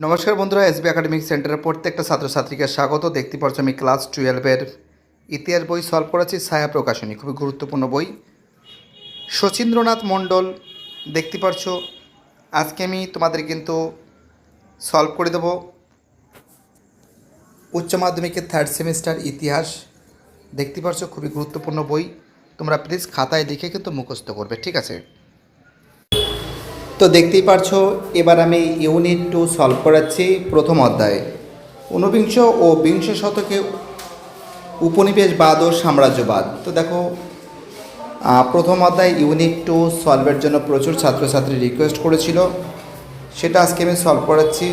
নমস্কার বন্ধুরা, SB academic সেন্টারের প্রত্যেকটা ছাত্রছাত্রীকে স্বাগত। দেখতে পাচ্ছ আমি ক্লাস টুয়েলভের ইতিহাস বই সলভ করেছি, ছায়া প্রকাশনী, খুবই গুরুত্বপূর্ণ বই। শচীন্দ্রনাথ মণ্ডল, দেখতে পাচ্ছ, আজকে আমি তোমাদের কিন্তু সলভ করে দেবো উচ্চ মাধ্যমিকের থার্ড সেমিস্টার ইতিহাস। দেখতে পাচ্ছ, খুবই গুরুত্বপূর্ণ বই। তোমরা প্লিজ খাতায় লিখে কিন্তু মুখস্থ করবে, ঠিক আছে? তো দেখতেই পারছ, এবার আমি ইউনিট টু সলভ করাচ্ছি প্রথম অধ্যায়ে। ঊনবিংশ ও বিংশ শতকে উপনিবেশবাদ ও সাম্রাজ্যবাদ। তো দেখো প্রথম অধ্যায় ইউনিট টু সলভের জন্য প্রচুর ছাত্রছাত্রী রিকোয়েস্ট করেছিল। সেটা আজকে আমি সলভ করাচ্ছি।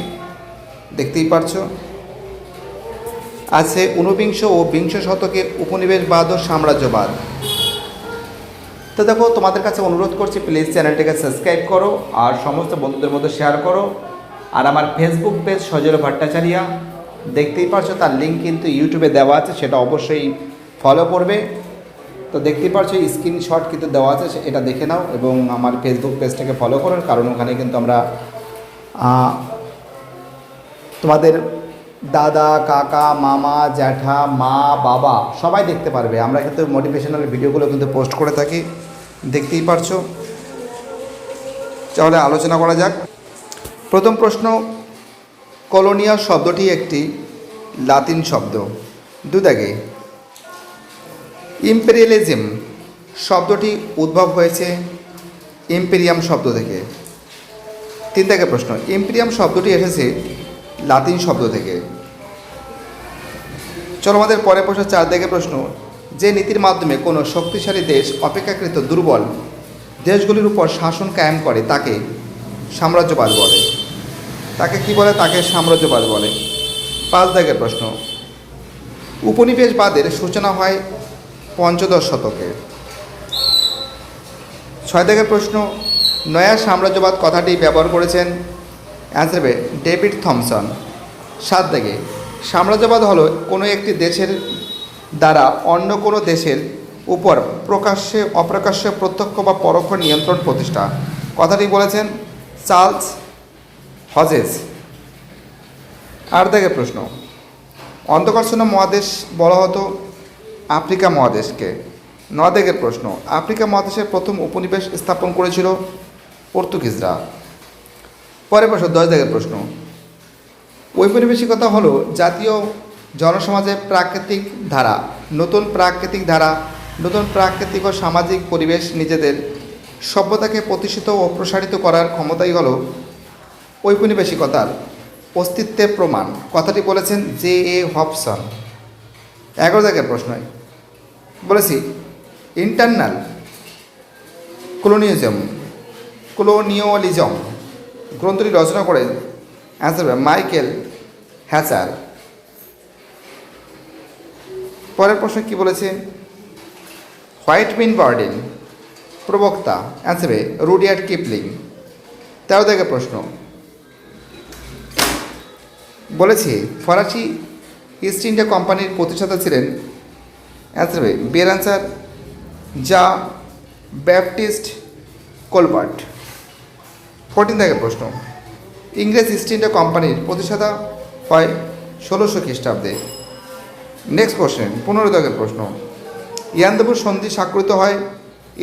দেখতেই পারছ। আছে ঊনবিংশ ও বিংশ শতকে উপনিবেশবাদ ও সাম্রাজ্যবাদ। তো দেখো, তোমাদের কাছে অনুরোধ করছি প্লিজ চ্যানেলটিকে সাবস্ক্রাইব করো আর সমস্ত বন্ধুদের মধ্যে শেয়ার করো। আর আমার ফেসবুক পেজ সজল ভট্টাচারিয়া, দেখতেই পারছ তার লিঙ্ক কিন্তু ইউটিউবে দেওয়া আছে, সেটা অবশ্যই ফলো করবে। তো দেখতেই পারছ স্ক্রিনশট কিন্তু দেওয়া আছে এটা দেখে নাও এবং আমার ফেসবুক পেজটাকে ফলো করো, কারণ ওখানে কিন্তু আমরা তোমাদের দাদা, কাকা, মামা, জ্যাঠা, মা, বাবা, সবাই দেখতে পারবে। আমরা কিন্তু মোটিভেশনাল ভিডিওগুলো কিন্তু পোস্ট করে থাকি। দেখতেই পারছ। তাহলে আলোচনা করা যাক। প্রথম প্রশ্ন কলোনিয়াল শব্দটি একটি লাতিন শব্দ। দু দুদাগে, ইম্পেরিয়ালিজম শব্দটি উদ্ভব হয়েছে ইম্পেরিয়াম শব্দ থেকে। তিন থেকে প্রশ্ন, ইম্পেরিয়াম শব্দটি এসেছে লাতিন শব্দ থেকে। চলো আমাদের পরে প্রশ্ন চার দিকে প্রশ্ন। যে নীতির মাধ্যমে কোনো শক্তিশালী দেশ অপেক্ষাকৃত দুর্বল দেশগুলির উপর শাসন কায়েম করে, তাকে সাম্রাজ্যবাদ বলে। তাকে কি বলে? তাকে সাম্রাজ্যবাদ বলে। পাঁচ দাগের প্রশ্ন। উপনিবেশবাদের সূচনা হয় পঞ্চদশ শতকে। ছয় দাগের প্রশ্ন, নয়া সাম্রাজ্যবাদ কথাটি ব্যবহার করেছেন অ্যান্সার হবে ডেভিড থমসন। সাত দাগে সাম্রাজ্যবাদ হলো কোনো একটি দেশের দ্বারা অন্য কোনো দেশের উপর প্রকাশ্যে, অপ্রকাশ্যে প্রত্যক্ষ বা পরোক্ষ নিয়ন্ত্রণ প্রতিষ্ঠা। কথাটি বলেছেন চার্লস হজেস। আট দাগের প্রশ্ন অন্তকর্ষণ মহাদেশ বলা হতো আফ্রিকা মহাদেশকে। নদেগের প্রশ্ন, আফ্রিকা মহাদেশের প্রথম উপনিবেশ স্থাপন করেছিল পর্তুগিজরা। পরের প্রশ্ন, দশ দাগের প্রশ্ন। ঔপনিবেশিকতা হলো জাতীয় জনসমাজের প্রাকৃতিক ধারা, নতুন প্রাকৃতিক ধারা, নতুন প্রাকৃতিক ও সামাজিক পরিবেশ নিজেদের সভ্যতাকে প্রতিষ্ঠিত ও প্রসারিত করার ক্ষমতাই হলো ঔপনিবেশিকতার অস্তিত্বের প্রমাণ। কথাটি বলেছেন জে এ হবসন। এগারো দাগের প্রশ্ন বলেছি ইন্টারনাল কলোনিয়াজম কলোনিয়ালিজম গ্রন্থটি রচনা করেন অ্যান্সার মাইকেল হ্যাচার। পরের প্রশ্ন কি বলেছে? হোয়াইট মিন বার্ডেন, প্রবক্তা। Answer Rudyard Kipling. তেরো থেকে প্রশ্ন। বলেছে, ফরাসি ইস্ট ইন্ডিয়া কোম্পানির প্রতিষ্ঠাতা ছিলেন। অ্যান্সার বিয়ের অ্যান্সার যা ব্যাপটিস্ট কোলবার্ট। ফোরটিন থেকে প্রশ্ন। ইংরেজ ইস্ট ইন্ডিয়া কোম্পানির প্রতিষ্ঠাতা হয় ষোলোশো খ্রিস্টাব্দে। নেক্সট কোশ্চেন পনেরো দাগের প্রশ্ন। ইয়ান্দপুর সন্ধি স্বাক্ষরিত হয়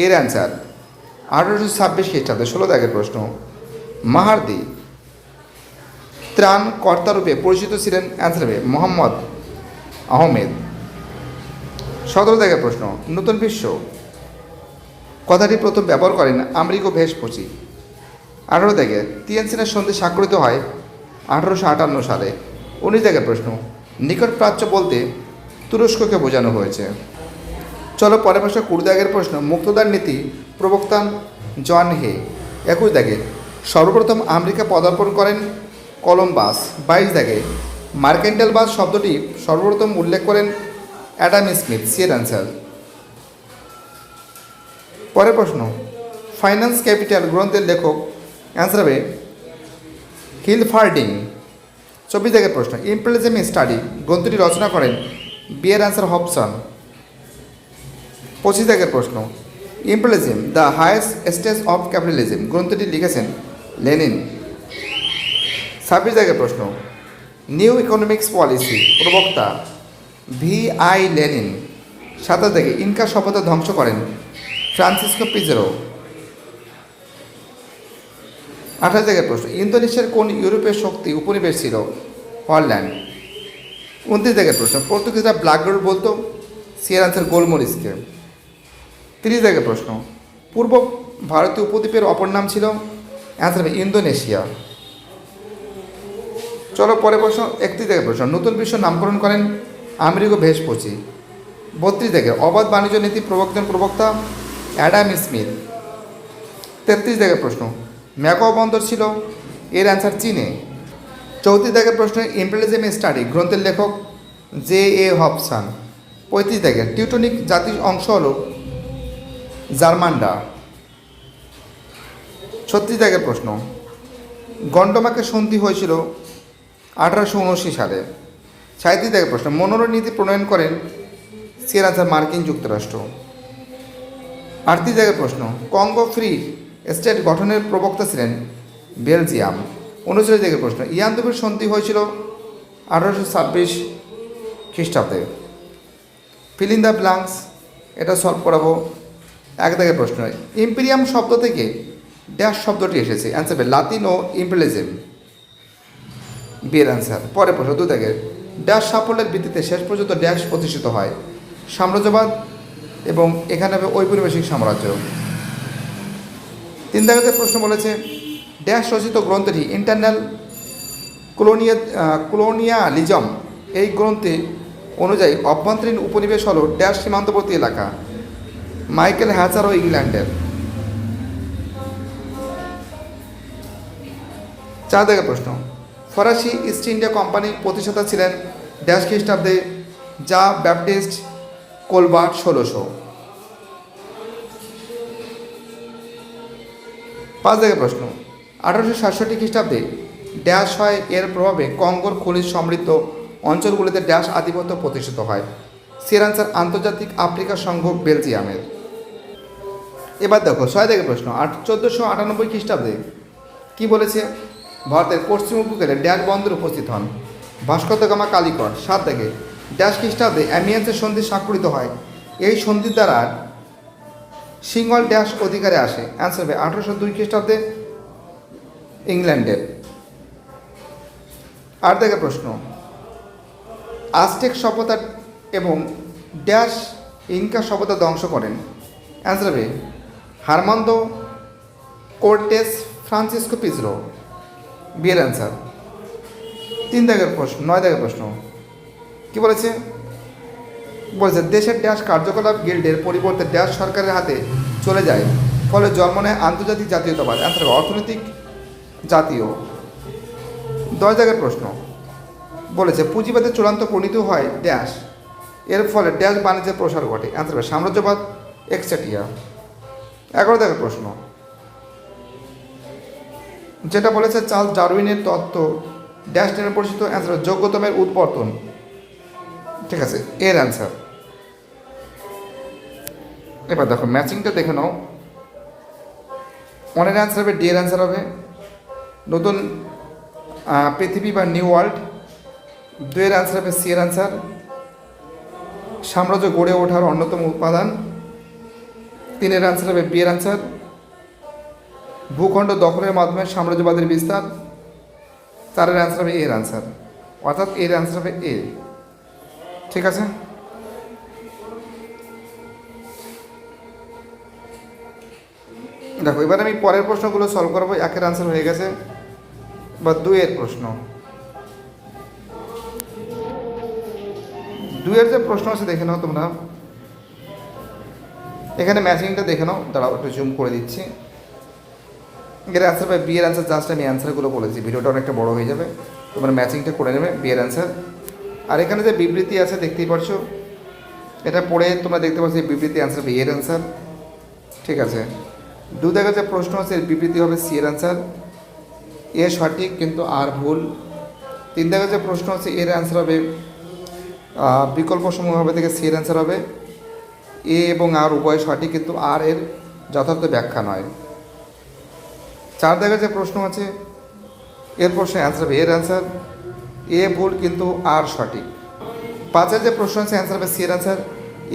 এর অ্যান্সার আঠারোশো ছাব্বিশ খ্রিস্টাব্দে, ষোলো দাগের প্রশ্ন। মাহার্দি ত্রাণ কর্তারূপে পরিচিত ছিলেন অ্যান্সার হবে মোহাম্মদ আহমেদ। সতেরো দাগের প্রশ্ন, নতুন বিশ্ব। কথাটি প্রথম ব্যবহার করেন আমেরিকো ভেসপচি আঠারো থেকে তিয়ানসিনের সন্ধি স্বাক্ষরিত হয় আঠারোশো আটান্ন সালে। উনিশ থেকে প্রশ্ন, নিকট প্রাচ্য বলতে তুরস্ককে বোঝানো হয়েছে। চলো পরের প্রশ্ন, কুড়ি দাগের প্রশ্ন, মুক্তদার নীতি প্রবক্তান জন হে। একুশ দাগে, সর্বপ্রথম আমেরিকা পদার্পণ করেন কলম্বাস। বাইশ দাগে মার্কেন্টাল বাস শব্দটি সর্বপ্রথম উল্লেখ করেন অ্যাডাম স্মিথ সিয়ের অ্যান্সার। পরের প্রশ্ন, ফাইন্যান্স ক্যাপিটাল গ্রন্থের লেখক অ্যান্সার হবে হিলফার্ডিং চব্বিশ থেকে প্রশ্ন। ইম্পেলিজম স্টাডি গ্রন্থটি রচনা করেন বিয়ের অ্যান্সার হবসন। পঁচিশ থেকে প্রশ্ন imperialism the highest stage of capitalism গ্রন্থটি লিখেছেন লেনিন। ছাব্বিশ জায়গায় প্রশ্ন নিউ ইকোনমিক্স পলিসি প্রবক্তা ভি আই লেনিন। সাতাশ থেকে ইনকা সভ্যতা ধ্বংস করেন ফ্রান্সিসকো পিজেরো। আঠাশ জায়গায় প্রশ্ন। ইন্দোনেশিয়ার কোন ইউরোপের শক্তি উপনিবেশ ছিল? হল্যান্ড উনত্রিশ জায়গায় প্রশ্ন। পর্তুগিজরা ব্ল্যাক রোড বলতো, সিয়ার আনসার গোলমরিচকে। তিরিশ জায়গায় প্রশ্ন। পূর্ব ভারতীয় উপদ্বীপের অপর নাম ছিল, অ্যান্সার ইন্দোনেশিয়া। চলো পরে প্রশ্ন, একত্রিশ জায়গায় প্রশ্ন। নতুন বিশ্ব নামকরণ করেন আমেরিকো ভেসপচি বত্রিশ জায়গায় অবাধ বাণিজ্য নীতি প্রবর্তন প্রবক্তা অ্যাডাম স্মিথ। তেত্রিশ জায়গায় প্রশ্ন। ম্যাকাও বন্দর ছিল? এর অ্যান্সার চীনে। চৌত্রিশ দাগের প্রশ্ন ইম্পেরিয়ালিজম স্টাডি গ্রন্থের লেখক জে এ হবসান। পঁয়ত্রিশ দাগের টিউটনিক জাতির অংশ হল জার্মানডা ছত্রিশ দাগের প্রশ্ন গণ্ডমাকে সন্ধি হয়েছিল আঠারোশো উনআশি সালে। সাঁত্রিশ দাগের প্রশ্ন মনোরম নীতি প্রণয়ন করেন সিরাজার মার্কিন যুক্তরাষ্ট্র। আটত্রিশ জায়গার প্রশ্ন, কঙ্গো ফ্রি স্টেট গঠনের প্রবক্তা ছিলেন বেলজিয়াম। উনচল্লিশ জায়গার প্রশ্ন, ইয়ান দুপুর সন্ধি হয়েছিল আঠারোশো ছাব্বিশ খ্রিস্টাব্দে। ফিল দ্য ব্লাঙ্কস এটা সলভ করাবো। এক দাগের প্রশ্ন, ইম্পেরিয়াম শব্দ থেকে ড্যাশ শব্দটি এসেছে। অ্যান্সার লাতিন ও ইম্পেরিয়ালিজম। বিয়ের অ্যান্সার পরে প্রশ্ন, দু দাগের ড্যাশ সাফল্যের ভিত্তিতে শেষ পর্যন্ত ড্যাশ প্রতিষ্ঠিত হয় সাম্রাজ্যবাদ এবং এখানে হবে সাম্রাজ্য। তিন প্রশ্ন বলেছে, ড্যাশ রচিত গ্রন্থটি ইন্টারনাল কলোনিয়া কলোনিয়ালিজম এই গ্রন্থে অনুযায়ী অভ্যন্তরীণ উপনিবেশ হল ড্যাশ সীমান্তবর্তী এলাকা, মাইকেল হ্যাচার ও ইংল্যান্ডের। চার দাগের প্রশ্ন, ফরাসি ইস্ট ইন্ডিয়া কোম্পানির প্রতিষ্ঠাতা ছিলেন ড্যাশ খ্রিস্টাব্দে যা ব্যাপটিস্ট কোলবার্ট ষোলোশো। পাঁচ দাগের প্রশ্ন। আঠারোশো সাতষট্টি খ্রিস্টাব্দে ড্যাশ হয় এর প্রভাবে কঙ্গোর খনিজ সমৃদ্ধ অঞ্চলগুলিতে ড্যাশ আধিপত্য প্রতিষ্ঠিত হয়। সির আনসার আন্তর্জাতিক আফ্রিকা সংঘ বেলজিয়ামের। এবার দেখো, ছয় দাগের প্রশ্ন। আট, চোদ্দোশো আটানব্বই খ্রিস্টাব্দে কি বলেছে? ভারতের পশ্চিম উপকূলে ড্যাশ বন্দর উপস্থিত হন ভাস্করগামা কালিকট। সাত দাগে ড্যাশ খ্রিস্টাব্দে অ্যামিয়ান্সের সন্ধি স্বাক্ষরিত হয়। এই সন্ধির দ্বারা সিঙ্গল ড্যাশ অধিকারে আসে। অ্যান্সার হবে আঠারোশো দুই খ্রিস্টাব্দে ইংল্যান্ডের। আট দাগের প্রশ্ন। আজটেক সভ্যতা এবং ড্যাশ ইনকা সভ্যতা ধ্বংস করেন। অ্যান্সার হবে হারমান্দো কোর্টেস ফ্রান্সিসকো পিজরো বিয়ের অ্যান্সার তিন দাগের প্রশ্ন, নয় দাগের প্রশ্ন। কি বলেছে? বলেছে, দেশের ড্যাশ কার্যকলাপ গিল্ডের পরিবর্তে ড্যাশ সরকারের হাতে চলে যায়, ফলে জন্ম নেয় আন্তর্জাতিক জাতীয়তাবাদ। হবে, অর্থনৈতিক জাতীয়। দশ জায়গার প্রশ্ন। বলেছে পুঁজিবাদের চূড়ান্ত পরিণত হয় ড্যাশ এর ফলে ড্যাশ বাণিজ্যের প্রসার ঘটে। অ্যান্সার সাম্রাজ্যবাদ, এক্সেটিয়া। এগারো জায়গার প্রশ্ন। যেটা বলেছে, চার্লস ডারউইনের তত্ত্ব ড্যাশ টেনে পরিচিত। অ্যান্সার যোগ্যতমের উৎপর্তন। ঠিক আছে, এর অ্যান্সার এবার দেখো ম্যাচিংটা দেখে নাও। ওয়ানের অ্যান্সার হবে ডি এর অ্যান্সার হবে। নতুন পৃথিবী বা নিউ ওয়ার্ল্ড দুয়ের অ্যান্সার হবে, সি এর অ্যান্সার সাম্রাজ্য গড়ে ওঠার অন্যতম উপাদান। তিনের অ্যান্সার হবে, বি এর অ্যান্সার ভূখণ্ড দখলের মাধ্যমে সাম্রাজ্যবাদের বিস্তার। চারের অ্যান্সার হবে এর অ্যান্সার অর্থাৎ এর অ্যান্সার হবে, এ। ঠিক আছে? দেখো, এবার আমি পরের প্রশ্নগুলো সলভ করব, একের আনসার হয়ে গেছে, বা দুইয়ের প্রশ্ন। দুইয়ের যে প্রশ্ন আছে, দেখে নাও তোমরা। এখানে ম্যাচিংটা দেখে নাও, দাঁড়াও, একটু জুম করে দিচ্ছি। এর অ্যান্সার বা বিয়ের অ্যান্সার জাস্ট আমি অ্যান্সারগুলো বলেছি, ভিডিওটা অনেকটা বড় হয়ে যাবে। তোমরা ম্যাচিংটা করে নেবে বিয়ের অ্যান্সার আর এখানে যে বিবৃতি আছে, দেখতেই পারছ? এটা পড়ে তোমরা দেখতে পাচ্ছ বিবৃতি অ্যান্সার হবে এর অ্যান্সার ঠিক আছে? দু দেখা যে প্রশ্ন আছে বিবৃতি হবে সি এর অ্যান্সার এ সঠিক, কিন্তু আর ভুল। তিন দেখা যে প্রশ্ন আছে এর অ্যান্সার হবে বিকল্প সমূহ হবে থেকে সি এর অ্যান্সার হবে। এ এবং আর উভয় সঠিক, কিন্তু আর এর যথার্থ ব্যাখ্যা নয়। চার দেখা যে প্রশ্ন আছে এর প্রশ্নে অ্যান্সার হবে, এর অ্যান্সার এ ভুল কিন্তু আর সঠিক। পাঁচের যে প্রশ্ন আছে অ্যান্সার হবে সি অ্যান্সার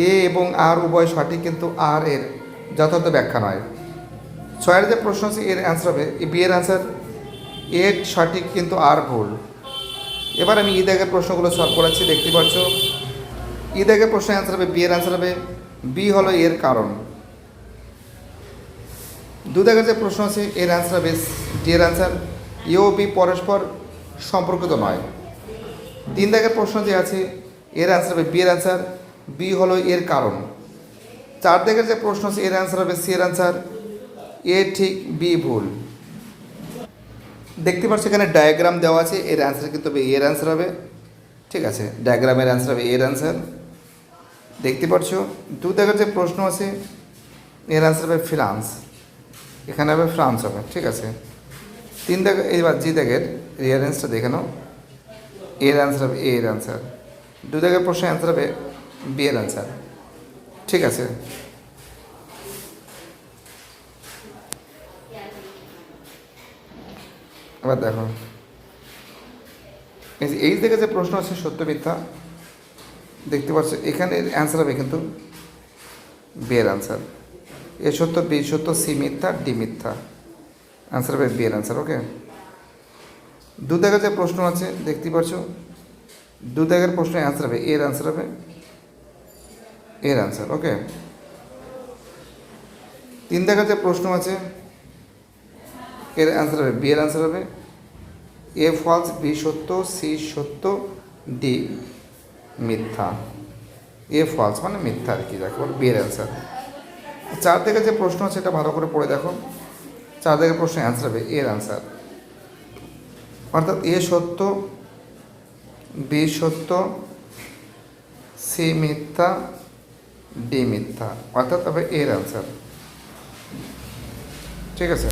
এ এবং আর উভয় সঠিক কিন্তু আর এর যথার্থ ব্যাখ্যা নয়। ছয়ের যে প্রশ্ন আছে এর অ্যান্সার হবে, এ বি এর অ্যান্সার এর সঠিক কিন্তু আর ভুল। এবার আমি ঈদের প্রশ্নগুলো সলভ করাচ্ছি দেখতে পাচ্ছ। ঈদের প্রশ্নের অ্যান্সার হবে বি এর অ্যান্সার হবে বি হলো এর কারণ। দু দাগের যে প্রশ্ন আছে, এর অ্যান্সার হবে ডি এর অ্যান্সার এ ও বি পরস্পর সম্পর্কিত নয়। তিন দাগের প্রশ্ন যে আছে, এর অ্যান্সার হবে বি এর অ্যান্সার বি হলো এর কারণ। চার দাগের যে প্রশ্ন আছে, এর অ্যান্সার হবে সি এর অ্যান্সার এ ঠিক বি ভুল। দেখতে পাচ্ছ এখানে ডায়াগ্রাম দেওয়া আছে, এর অ্যান্সার কিন্তু হবে এর অ্যান্সার হবে। ঠিক আছে ডায়াগ্রামের অ্যান্সার হবে এর অ্যান্সার দেখতে পাচ্ছ, দু দাগের যে প্রশ্ন আছে, এর অ্যান্সার হবে ফ্রান্স। এখানে হবে ফ্রান্স হবে, ঠিক আছে। তিন দাগ এইবার জি দাগের রিয়ারেন্সটা দেখে নাও। এর অ্যান্সার হবে এ এর অ্যান্সার দু দাগের প্রশ্নের অ্যান্সার হবে বি এর অ্যান্সার ঠিক আছে? এবার দেখো। এই থেকে যে প্রশ্ন আছে সত্য, মিথ্যা, দেখতে পাচ্ছ এখানে অ্যান্সার হবে কিন্তু বি এর অ্যান্সার এ সত্য বি সত্য সি মিথ্যা ডি মিথ্যা। অ্যান্সার হবে বি এর অ্যান্সার ওকে দু দাগের যে প্রশ্ন আছে, দেখতে পাচ্ছ দু দাগের প্রশ্নের অ্যান্সার হবে, এর অ্যান্সার হবে, এর অ্যান্সার ওকে তিন দাগের যে প্রশ্ন আছে, এর অ্যান্সার হবে বি এর অ্যান্সার হবে এ ফলস বি সত্য সি সত্য ডি মিথ্যা। এ ফলস মানে মিথ্যা আর কি, দেখো বি এর অ্যান্সার চার থেকে যে প্রশ্ন আছে, এটা ভালো করে পড়ে দেখো। চার থেকে প্রশ্ন অ্যান্সার হবে এর অ্যান্সার অর্থাৎ এ সত্য বি সত্য সি মিথ্যা ডি মিথ্যা। অর্থাৎ হবে এর অ্যান্সার ঠিক আছে?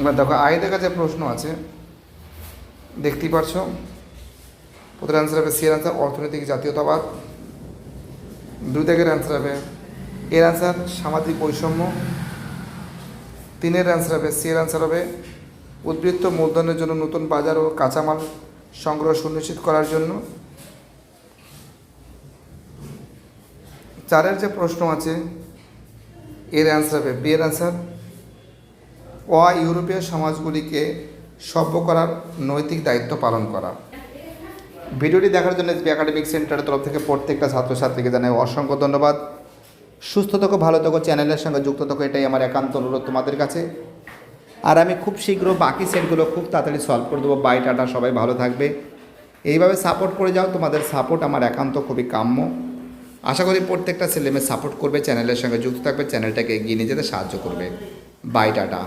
এবার দেখো দেখা যে প্রশ্ন আছে। দেখতেই পারছ? প্রথম অ্যান্সার হবে সি এর অ্যান্সার অর্থনৈতিক জাতীয়তাবাদ। দুই দাগের অ্যান্সার হবে। এর অ্যান্সার সামাজিক বৈষম্য। তিনের অ্যান্সার হবে, সি এর অ্যান্সার হবে, উদ্বৃত্ত মূলধনের জন্য নতুন বাজার ও কাঁচামাল সংগ্রহ সুনিশ্চিত করার জন্য। চারের যে প্রশ্ন আছে, এর অ্যান্সার হবে, বি এর অ্যান্সার অ ইউরোপীয় সমাজগুলিকে সভ্য করার নৈতিক দায়িত্ব পালন করা। ভিডিওটি দেখার জন্য এসবি একাডেমিক সেন্টারের তরফ থেকে প্রত্যেকটা ছাত্রছাত্রীকে জানাই অসংখ্য ধন্যবাদ। সুস্থ থাকো, ভালো থাকো, চ্যানেলের সঙ্গে যুক্ত থাকো, এটাই আমার একান্ত অনুরোধ তোমাদের কাছে। আর আমি খুব শীঘ্র বাকি সেটগুলো খুব তাড়াতাড়ি সলভ করে দেবো। বাই, টাটা, সবাই ভালো থাকবে। এইভাবে সাপোর্ট করে যাও, তোমাদের সাপোর্ট আমার একান্ত খুবই কাম্য। আশা করি প্রত্যেকটা ছেলেমেয়ে সাপোর্ট করবে, চ্যানেলের সঙ্গে যুক্ত থাকবে, চ্যানেলটাকে এগিয়ে নিয়ে যেতে সাহায্য করবে। Bye, tata.